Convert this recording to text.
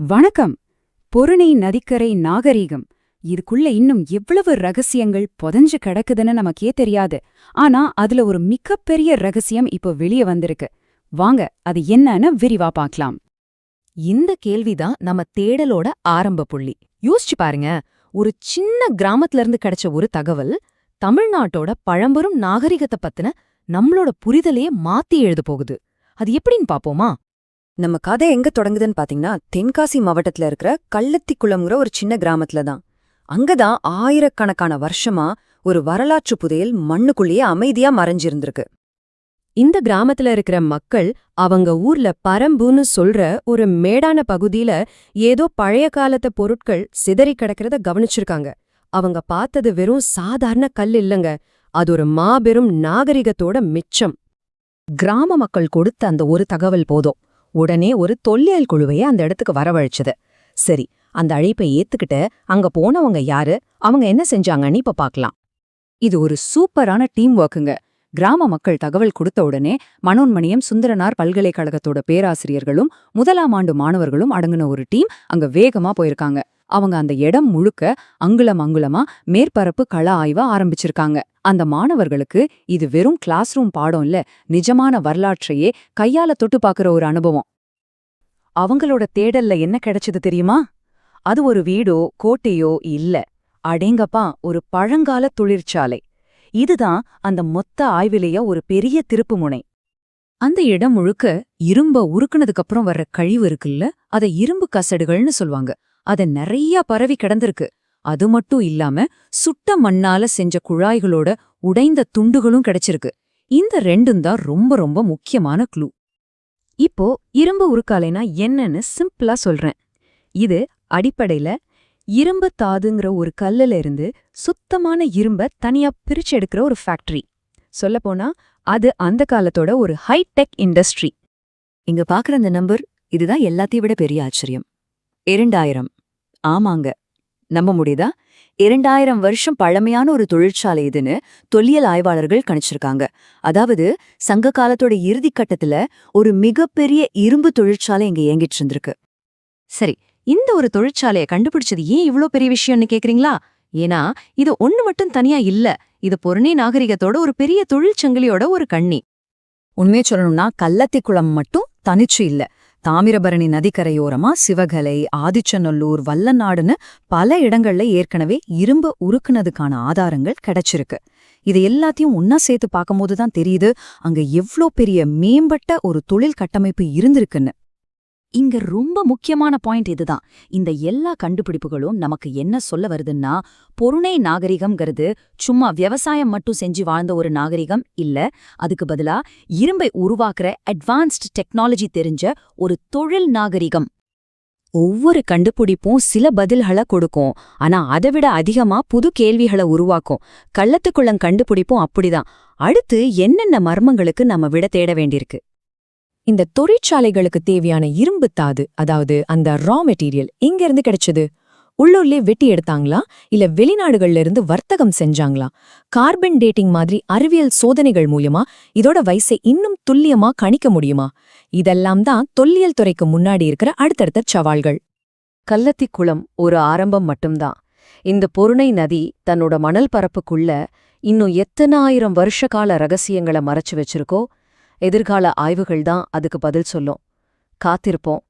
வணக்கம். பொருணை நதிக்கரை நாகரீகம். இதுக்குள்ள இன்னும் எவ்வளவு ரகசியங்கள் புதஞ்சு கிடக்குதுன்னு நமக்கே தெரியாது. ஆனா அதுல ஒரு மிகப்பெரிய ரகசியம் இப்போ வெளிய வந்திருக்கு. வாங்க அது என்னன்னு விரிவா பார்க்கலாம். இந்த கேள்விதான் நம்ம தேடலோட ஆரம்ப புள்ளி. யோசிச்சு பாருங்க. ஒரு சின்ன கிராமத்துல இருந்து கிடைச்ச ஒரு தகவல் தமிழ்நாட்டோட பழம்பெரும் நாகரிகத்தை பத்தின நம்மளோட புரிதலையே மாத்தி எழுத போகுது. அது எப்படின்னு பாப்போமா நம்ம கதை எங்க தொடங்குதுன்னு பாத்தீங்கன்னா தென்காசி மாவட்டத்துல இருக்கிற கள்ளத்திக்குளம்ங்கிற ஒரு சின்ன கிராமத்துல தான். அங்கதான் ஆயிரக்கணக்கான வருஷமா ஒரு வரலாற்று புதையல் மண்ணுக்குள்ளேயே அமைதியா மறைஞ்சிருந்திருக்கு. இந்த கிராமத்துல இருக்கிற மக்கள் அவங்க ஊர்ல பரம்புன்னு சொல்ற ஒரு மேடான பகுதியில ஏதோ பழைய காலத்து பொருட்கள் சிதறி கிடக்கிறத கவனிச்சிருக்காங்க. அவங்க பார்த்தது வெறும் சாதாரண கல் இல்லங்க அது ஒரு மாபெரும் நாகரிகத்தோட மிச்சம். கிராம மக்கள் கொடுத்த அந்த ஒரு தகவல் போதும். உடனே ஒரு தொல்லியல் குழுவைய அந்த இடத்துக்கு வரவழைச்சது. சரி அந்த அழைப்பை ஏத்துக்கிட்டு அங்க போனவங்க யாரு? அவங்க என்ன செஞ்சாங்கன்னு இப்ப பாக்கலாம். இது ஒரு சூப்பரான டீம் ஒர்க்குங்க. கிராம மக்கள் தகவல் கொடுத்த உடனே மனோன்மணியம் சுந்தரனார் பல்கலைக்கழகத்தோட பேராசிரியர்களும் முதலாம் ஆண்டு மாணவர்களும் அடங்குன ஒரு டீம் அங்க வேகமா போயிருக்காங்க. அவங்க அந்த இடம் முழுக்க அங்குலம் அங்குலமா மேற்பரப்பு கள ஆய்வ ஆரம்பிச்சிருக்காங்க. அந்த மாணவர்களுக்கு இது வெறும் கிளாஸ் ரூம் பாடம் இல்ல நிஜமான வரலாற்றையே கையால தொட்டு பார்க்கற ஒரு அனுபவம். அவங்களோட தேடல்ல என்ன கிடைச்சது தெரியுமா? அது ஒரு வீடோ கோட்டையோ இல்ல. அடேங்கப்பா ஒரு பழங்கால தொழிற்சாலை. இதுதான் அந்த மொத்த ஆய்விலேய ஒரு பெரிய திருப்புமுனை அந்த இடம் முழுக்க இரும்ப உருக்குனதுக்கப்புறம் வர்ற கழிவு இருக்குல்ல அத இரும்பு கசடுகள்னு சொல்வாங்க அத நிறைய பரவி கிடந்திருக்கு. அது மட்டும் இல்லாம சுட்ட மண்ணால செஞ்ச குழாய்களோட உடைந்த துண்டுகளும் கிடைச்சிருக்கு. இந்த ரெண்டும் தான் ரொம்ப ரொம்ப முக்கியமான க்ளூ இப்போ இரும்பு உருக்காலைனா என்னன்னு சிம்பிளா சொல்றேன். இது அடிப்படையில இரும்பு தாதுங்கிற ஒரு கல்லுல இருந்து சுத்தமான இரும்ப தனியா பிரிச்சு எடுக்கிற ஒரு ஃபேக்டரி சொல்லப்போனா அது அந்த காலத்தோட ஒரு ஹைடெக் இண்டஸ்ட்ரி இங்க பாக்குற அந்த நம்பர் இதுதான் எல்லாத்தையும் விட பெரிய ஆச்சரியம். இரண்டாயிரம். ஆமாங்க. நம்ப முடியுதா? இரண்டாயிரம் வருஷம் பழமையான ஒரு தொழிற்சாலை இதுன்னு தொல்லியல் ஆய்வாளர்கள் கணிச்சிருக்காங்க. அதாவது சங்க காலத்தோட இறுதி கட்டத்துல ஒரு மிகப்பெரிய இரும்பு தொழிற்சாலை இங்க இயங்கிட்டு இருந்திருக்கு. சரி இந்த ஒரு தொழிற்சாலையை கண்டுபிடிச்சது ஏன் இவ்ளோ பெரிய விஷயம்னு கேக்குறீங்களா? ஏன்னா இது ஒண்ணு மட்டும் தனியா இல்ல. இது பொருணை நாகரிகத்தோட ஒரு பெரிய தொழிற்சங்கிலியோட ஒரு கண்ணி. உண்மையை சொல்லணும்னா கள்ளத்திக்குளம் மட்டும் தனிச்சு இல்ல. தாமிரபரணி நதிக்கரையோரமா சிவகலை ஆதிச்சநல்லூர் வல்லநாடுன்னு பல இடங்கள்ல ஏற்கனவே இரும்ப உருக்குனதுக்கான ஆதாரங்கள் கிடைச்சிருக்கு. இது எல்லாத்தையும் ஒன்னா சேர்த்து பார்க்கும்போது தான் தெரியுது அங்க எவ்ளோ பெரிய மேம்பட்ட ஒரு தொழில் கட்டமைப்பு இருந்திருக்குன்னு. இங்க ரொம்ப முக்கியமான பாயிண்ட் இதுதான். இந்த எல்லா கண்டுபிடிப்புகளும் நமக்கு என்ன சொல்ல வருதுன்னா பொருணை நாகரிகம்ங்கிறது சும்மா விவசாயம் மட்டும் செஞ்சு வாழ்ந்த ஒரு நாகரிகம் இல்ல. அதுக்கு பதிலா இரும்பை உருவாக்குற அட்வான்ஸ்ட் டெக்னாலஜி தெரிஞ்ச ஒரு தொழில் நாகரிகம். ஒவ்வொரு கண்டுபிடிப்பும் சில பதில்களை கொடுக்கும். ஆனா அதை விட அதிகமா புது கேள்விகளை உருவாக்கும். கள்ளத்துக்குள்ளம் கண்டுபிடிப்பும் அப்படிதான். அடுத்து என்னென்ன மர்மங்களுக்கு நம்ம விட தேட வேண்டியிருக்கு? இந்த தொழிற்சாலைகளுக்கு தேவையான இரும்பு தாது அதாவது அந்த ரா மெட்டீரியல் எங்க இருந்து கிடைச்சது? உள்ளூர்லயே வெட்டி எடுத்தாங்களா? இல்ல வெளிநாடுகள்ல இருந்து வர்த்தகம் செஞ்சாங்களா? கார்பன் டேட்டிங் மாதிரி அறிவியல் சோதனைகள் மூலமா இதோட வயசை இன்னும் துல்லியமா கணிக்க முடியுமா? இதெல்லாம் தான் தொல்லியல் துறைக்கு முன்னாடி இருக்கிற அடுத்தடுத்த சவால்கள். கள்ளத்திக்குளம் ஒரு ஆரம்பம் மட்டும்தான். இந்த பொருணை நதி தன்னோட மணல் பரப்புக்குள்ள இன்னும் எத்தனாயிரம் வருஷகால ரகசியங்களை மறைச்சு வச்சிருக்கோ? எதிர்கால ஆய்வுகள் தான் அதுக்கு பதில் சொல்லும். காத்திருப்போம்.